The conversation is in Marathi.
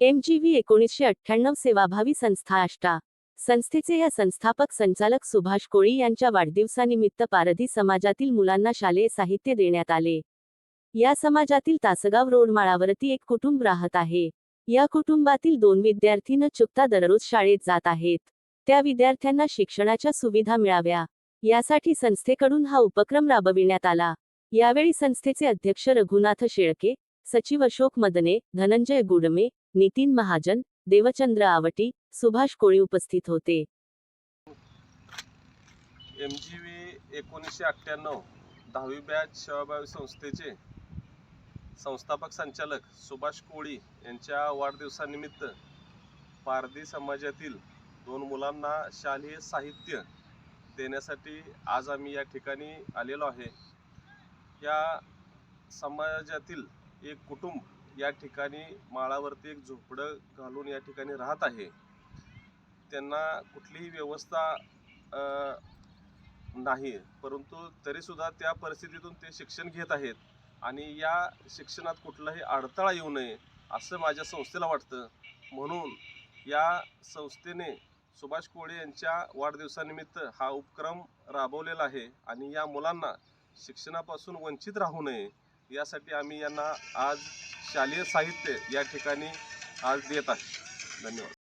एम जी व्ही एकोणीसशे अठ्ठ्याण्णव सेवाभावी संस्था आष्टा. संस्थेचे या संस्थापक संचालक सुभाष कोळी यांच्या वाढदिवसानिमित्त पारधी समाजातील मुलांना शालेय साहित्य देण्यात आले. या समाजातील तासगाव रोड माळावरती एक कुटुंब राहत आहे. या कुटुंबातील दोन विद्यार्थी न चुकता दररोज शाळेत जात आहेत. त्या विद्यार्थ्यांना शिक्षणाच्या सुविधा मिळाव्या. यासाठी संस्थेकडून हा उपक्रम राबविण्यात आला. यावेळी संस्थेचे अध्यक्ष रघुनाथ शेळके सचिव अशोक मदने धनंजय गुडमे नितीन महाजन देवचंद्र आवटी सुभाष कोळी उपस्थित होते एम जी व्ही एकोणीसशे अठ्ठ्याण्णव दहावी बॅच सेवाभावी संस्थेचे संस्थापक संचालक सुभाष कोळी यांच्या वाढदिवसानिमित्त पारधी समाजातील दोन मुलांना शालेय साहित्य देण्यासाठी आज आम्ही या ठिकाणी आलेलो आहे. या समाजातील एक कुटुंब या ठिकाणी माळावरती एक झोपडं घालून या ठिकाणी राहत आहे. त्यांना कुठलीही व्यवस्था नाही. परंतु तरीसुद्धा त्या परिस्थितीतून ते शिक्षण घेत आहेत आणि या शिक्षणात कुठलाही अडथळा येऊ नये असं माझ्या संस्थेला वाटतं. म्हणून या संस्थेने सुभाष कोळे यांच्या वाढदिवसानिमित्त हा उपक्रम राबवलेला आहे आणि या मुलांना शिक्षणापासून वंचित राहू नये यासाठी आम्ही यांना आज शालेय साहित्य या ठिकाणी आज देत आहे. धन्यवाद.